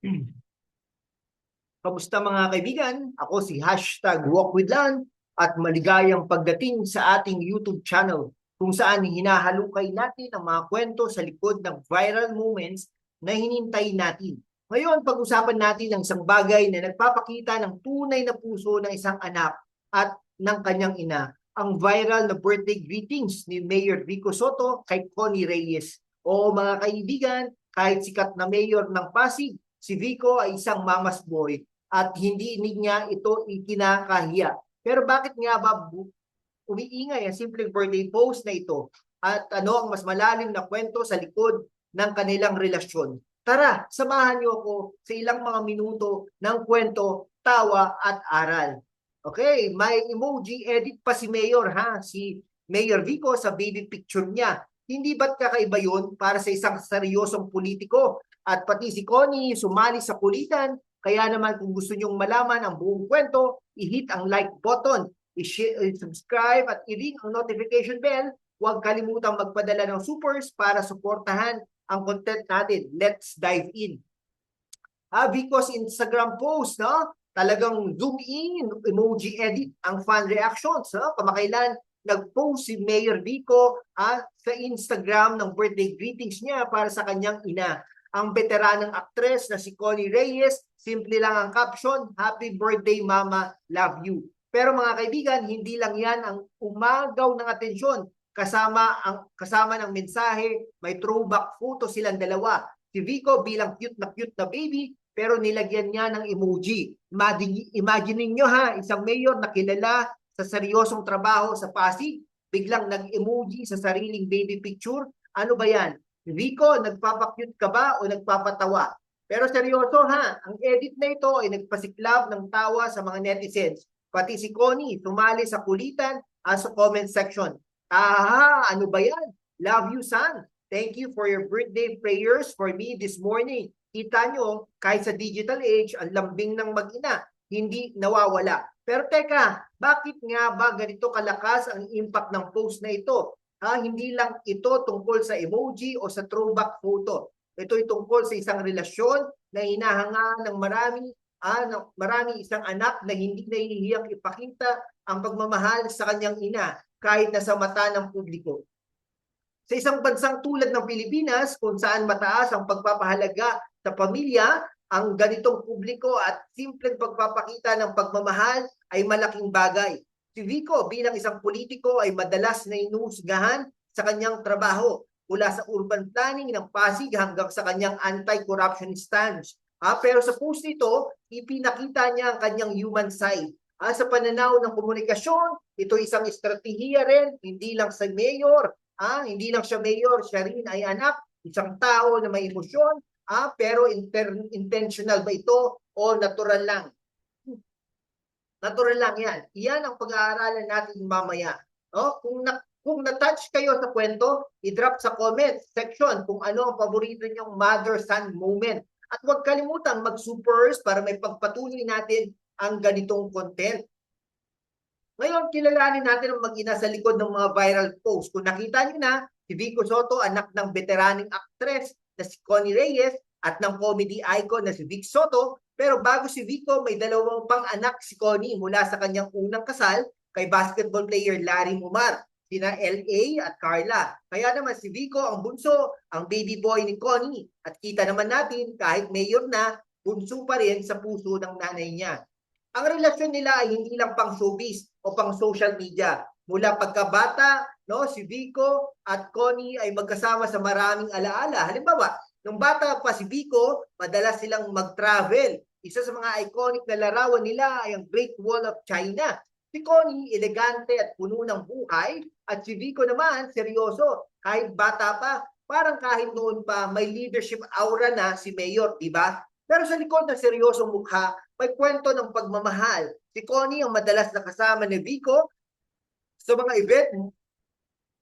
Kamusta mga kaibigan? Ako si hashtag Walk with Lan at maligayang pagdating sa ating YouTube channel kung saan hinahalukay natin ang mga kwento sa likod ng viral moments na hinintay natin. Ngayon, pag-usapan natin ang isang bagay na nagpapakita ng tunay na puso ng isang anak at ng kanyang ina, ang viral na birthday greetings ni Mayor Vico Soto kay Connie Reyes. O mga kaibigan, kahit sikat na mayor ng Pasig, si Vico ay isang mama's boy at hindi niya ito ikinakahiya. Pero bakit nga ba umiingay ang simpleng birthday post na ito? At ano ang mas malalim na kwento sa likod ng kanilang relasyon? Tara, samahan niyo ako sa ilang mga minuto ng kwento, tawa at aral. Okay, may emoji edit pa si Mayor ha, si Mayor Vico sa baby picture niya. Hindi ba't kakaiba yun para sa isang seryosong politiko? At pati si Connie sumali sa kulitan kaya naman kung gusto nyong malaman ang buong kwento, i-hit ang like button, i-subscribe at i-ring ang notification bell. Huwag kalimutang magpadala ng supers para suportahan ang content natin. Let's dive in. Ah, because Instagram post, no? Talagang zoom in, emoji edit, ang fan reactions. No? Kamakailan, nag-post si Mayor Vico ah, sa Instagram ng birthday greetings niya para sa kanyang ina ang veteranang aktres na si Connie Reyes, simple lang ang caption, Happy birthday mama, love you. Pero mga kaibigan, hindi lang yan ang umagaw ng atensyon. Kasama ang kasama ng mensahe, may throwback photo silang dalawa. Si Vico bilang cute na cute na baby, pero nilagyan niya ng emoji. Imagine, imagine niyo ha, isang mayor na kilala sa seryosong trabaho sa Pasig, biglang nag-emoji sa sariling baby picture. Ano ba yan? Rico, nagpapakyut ka ba o nagpapatawa? Pero seryoso ha, ang edit na ito ay nagpasiklab ng tawa sa mga netizens. Pati si Connie, tumali sa kulitan at sa comment section. Aha, ano ba yan? Love you, son. Thank you for your birthday prayers for me this morning. Kita nyo, kahit sa digital age, ang lambing ng mag-ina, hindi nawawala. Pero teka, bakit nga ba ganito kalakas ang impact ng post na ito? Ha, hindi lang ito tungkol sa emoji o sa throwback photo. Ito ay tungkol sa isang relasyon na hinahanga ng marami, ah, ng marami isang anak na hindi nahihiyang ipakita ang pagmamahal sa kanyang ina kahit nasa mata ng publiko. Sa isang bansang tulad ng Pilipinas kung saan mataas ang pagpapahalaga sa pamilya, ang ganitong publiko at simpleng pagpapakita ng pagmamahal ay malaking bagay. Si Vico bilang isang politiko ay madalas na inuusgahan sa kanyang trabaho mula sa urban planning ng Pasig hanggang sa kanyang anti-corruption stance. Ah, pero sa post nito, ipinakita niya ang kanyang human side. Ah, sa pananaw ng komunikasyon, ito isang estratehiya rin, hindi lang sa mayor, ah, hindi lang siya mayor, siya rin ay anak, isang tao na may emosyon, ah, pero inter- intentional ba ito o natural lang? Natural lang yan. Yan ang pag-aaralan natin mamaya. No? Kung na, kung na-touch kayo sa kwento, i-drop sa comment section kung ano ang paborito niyong mother-son moment. At huwag kalimutan mag-supers para may pagpatuloy natin ang ganitong content. Ngayon, kilalanin natin ang mag-ina sa likod ng mga viral posts. Kung nakita niyo na, si Vico Soto, anak ng veteraning actress na si Connie Reyes at ng comedy icon na si Vic Soto, pero bago si Vico, may dalawang pang anak si Connie mula sa kanyang unang kasal kay basketball player Larry Mumar, sina LA at Carla. Kaya naman si Vico ang bunso, ang baby boy ni Connie. At kita naman natin, kahit mayor na, bunso pa rin sa puso ng nanay niya. Ang relasyon nila ay hindi lang pang showbiz o pang social media. Mula pagkabata, no, si Vico at Connie ay magkasama sa maraming alaala. Halimbawa, nung bata pa si Vico, madalas silang mag-travel. Isa sa mga iconic na larawan nila ay ang Great Wall of China. Si Connie, elegante at puno ng buhay. At si Vico naman, seryoso. Kahit bata pa, parang kahit noon pa, may leadership aura na si Mayor, di ba? Pero sa likod ng seryosong mukha, may kwento ng pagmamahal. Si Connie ang madalas nakasama ni Vico sa mga event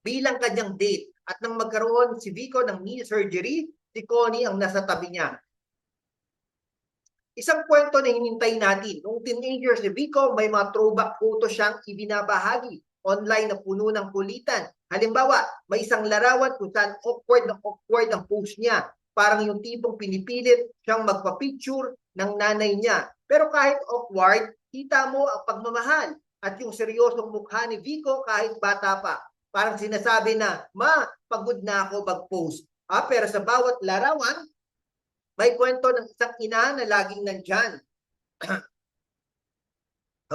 bilang kanyang date. At nang magkaroon si Vico ng knee surgery, si Connie ang nasa tabi niya. Isang kwento na hinintay natin. Nung teenager si Vico, may mga throwback photo siyang ibinabahagi online na puno ng kulitan. Halimbawa, may isang larawan kung saan awkward na awkward ang post niya. parang yung tipong pinipilit siyang magpa-picture ng nanay niya. Pero kahit awkward, kita mo ang pagmamahal at yung seryosong mukha ni Vico kahit bata pa. Parang sinasabi na, ma, pagod na ako mag-post. Ah, pero sa bawat larawan, may kwento ng isang ina na laging nandyan.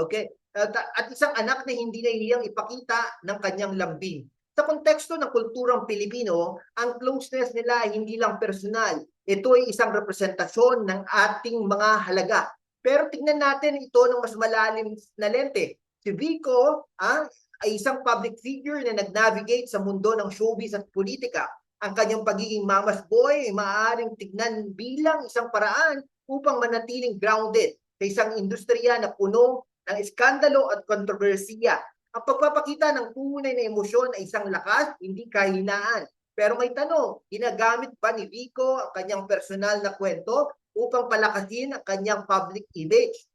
okay? At, isang anak na hindi nahihiyang ipakita ng kanyang lambing. Sa konteksto ng kulturang Pilipino, ang closeness nila hindi lang personal. Ito ay isang representasyon ng ating mga halaga. Pero tingnan natin ito ng mas malalim na lente. Si Vico ah, ay isang public figure na nag-navigate sa mundo ng showbiz at politika. Ang kanyang pagiging mama's boy ay maaaring tignan bilang isang paraan upang manatiling grounded sa isang industriya na puno ng iskandalo at kontrobersiya. Ang pagpapakita ng tunay na emosyon ay isang lakas, hindi kahinaan. Pero may tanong, ginagamit ba ni Vico ang kanyang personal na kwento upang palakasin ang kanyang public image?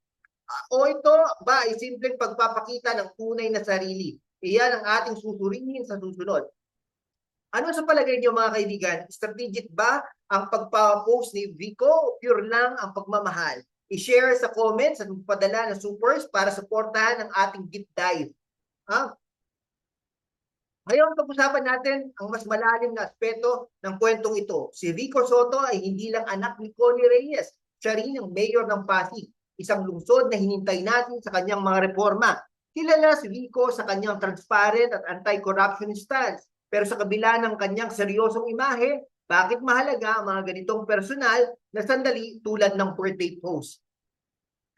O ito ba ay simpleng pagpapakita ng tunay na sarili? Iyan ang ating susurihin sa susunod. Ano sa palagay niyo mga kaibigan? Strategic ba ang pagpa-post ni Vico o pure lang ang pagmamahal? I-share sa comments at magpadala ng supers para suportahan ang ating deep dive. Ha? Ngayon, pag-usapan natin ang mas malalim na aspeto ng kwentong ito. Si Vico Soto ay hindi lang anak ni Connie Reyes. Siya rin ang mayor ng Pasig, isang lungsod na hinintay natin sa kanyang mga reforma. Kilala si Vico sa kanyang transparent at anti-corruption stance. Pero sa kabila ng kanyang seryosong imahe, bakit mahalaga ang mga ganitong personal na sandali tulad ng birthday post?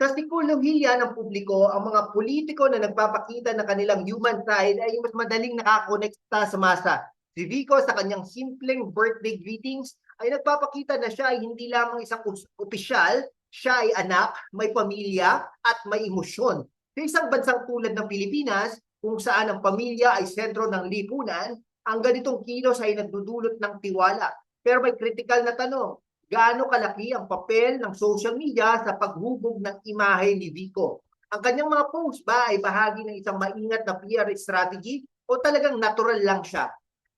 Sa psikolohiya ng publiko, ang mga politiko na nagpapakita ng kanilang human side ay mas madaling nakakonekta sa masa. Si Vico sa kanyang simpleng birthday greetings ay nagpapakita na siya ay hindi lamang isang opisyal, siya ay anak, may pamilya at may emosyon. Sa isang bansang tulad ng Pilipinas, kung saan ang pamilya ay sentro ng lipunan, ang ganitong kilos ay nagdudulot ng tiwala. Pero may critical na tanong, gaano kalaki ang papel ng social media sa paghubog ng imahe ni Vico? Ang kanyang mga posts ba ay bahagi ng isang maingat na PR strategy o talagang natural lang siya?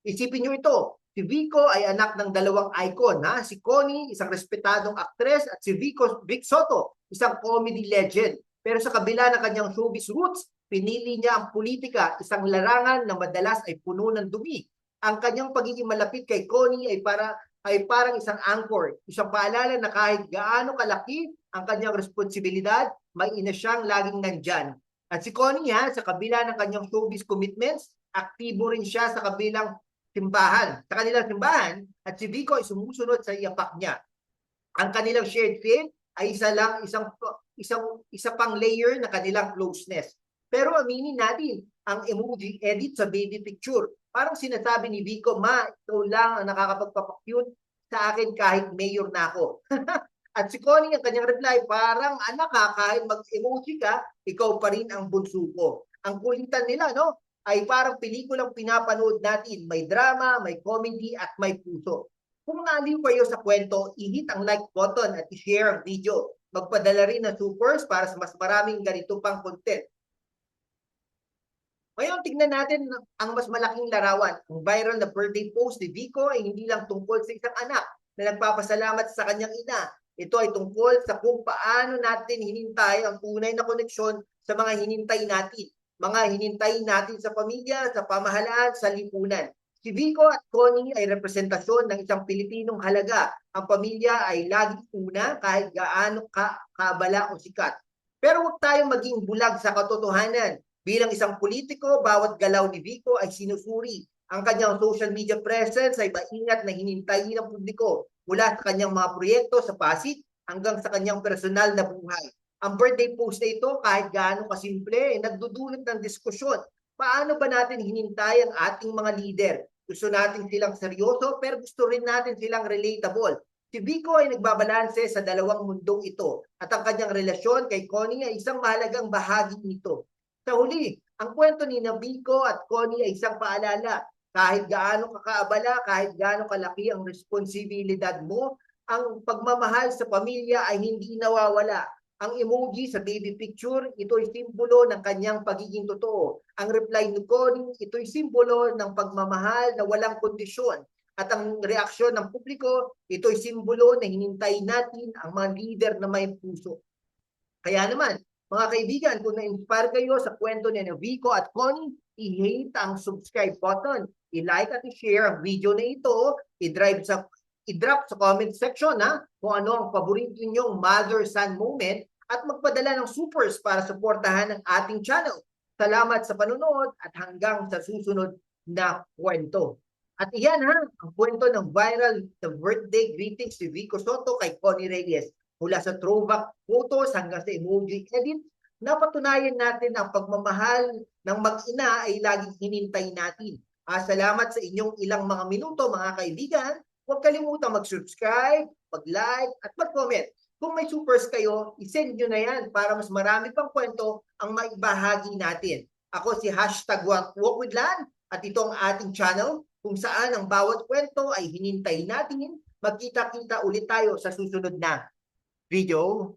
Isipin nyo ito, si Vico ay anak ng dalawang icon, ha? si Connie, isang respetadong aktres, at si Vico Vic Soto, isang comedy legend. Pero sa kabila ng kanyang showbiz roots, pinili niya ang politika, isang larangan na madalas ay puno ng dumi. Ang kanyang pagiging malapit kay Connie ay para ay parang isang anchor, isang paalala na kahit gaano kalaki ang kanyang responsibilidad, may ina siyang laging nandyan. At si Connie ha, sa kabila ng kanyang showbiz commitments, aktibo rin siya sa kabilang simbahan, sa kanilang simbahan, at si Vico ay sumusunod sa iyapak niya. Ang kanilang shared faith ay isa lang, isang, isang, isa pang layer na kanilang closeness. Pero aminin natin, ang emoji edit sa baby picture. Parang sinasabi ni Vico, ma, ikaw lang ang nakakapagpapakyut sa akin kahit mayor na ako. At si Connie, ang kanyang reply, parang anak ka, kahit mag-emoji ka, ikaw pa rin ang bunso ko. Ang kulitan nila, no? ay parang pelikulang pinapanood natin. May drama, may comedy, at may puso. Kung naaliw kayo sa kwento, i-hit ang like button at i-share ang video. Magpadala rin ng supers para sa mas maraming ganito pang content. Ngayon, tignan natin ang mas malaking larawan. Ang viral na birthday post ni Vico ay hindi lang tungkol sa isang anak na nagpapasalamat sa kanyang ina. Ito ay tungkol sa kung paano natin hinintay ang tunay na koneksyon sa mga hinintay natin. Mga hinintay natin sa pamilya, sa pamahalaan, sa lipunan. Si Vico at Connie ay representasyon ng isang Pilipinong halaga. Ang pamilya ay laging una kahit gaano ka kabala o sikat. Pero huwag tayong maging bulag sa katotohanan. Bilang isang politiko, bawat galaw ni Vico ay sinusuri. Ang kanyang social media presence ay maingat na hinintayin ng publiko mula sa kanyang mga proyekto sa Pasig hanggang sa kanyang personal na buhay. Ang birthday post na ito, kahit gaano kasimple, ay nagdudulot ng diskusyon. Paano ba natin hinintay ang ating mga leader? Gusto natin silang seryoso pero gusto rin natin silang relatable. Si Vico ay nagbabalanse sa dalawang mundong ito at ang kanyang relasyon kay Connie ay isang mahalagang bahagi nito. Sa huli, ang kwento ni Nabico at Connie ay isang paalala. Kahit gaano kakaabala, kahit gaano kalaki ang responsibilidad mo, ang pagmamahal sa pamilya ay hindi nawawala. Ang emoji sa baby picture, ito ay simbolo ng kanyang pagiging totoo. Ang reply ni Connie, ito ay simbolo ng pagmamahal na walang kondisyon. at ang reaksyon ng publiko, ito'y simbolo na hinintay natin ang mga leader na may puso. Kaya naman, mga kaibigan, kung na-inspire kayo sa kwento ni Vico at Connie, i-hit ang subscribe button, i-like at i-share ang video na ito, i-drive sa i-drop sa comment section ha, kung ano ang paborito ninyong mother-son moment at magpadala ng supers para suportahan ang ating channel. Salamat sa panunod at hanggang sa susunod na kwento. At iyan ha, ang kwento ng viral na birthday greetings ni Vico Soto kay Connie Reyes. Mula sa throwback photos hanggang sa emoji edit, napatunayan natin ang pagmamahal ng mag-ina ay laging hinintay natin. Ah, salamat sa inyong ilang mga minuto mga kaibigan. Huwag kalimutang mag-subscribe, mag-like at mag-comment. Kung may supers kayo, isend nyo na yan para mas marami pang kwento ang maibahagi natin. Ako si hashtag Walk with Lan at ito ang ating channel kung saan ang bawat kwento ay hinintay natin. Magkita-kita ulit tayo sa susunod na video.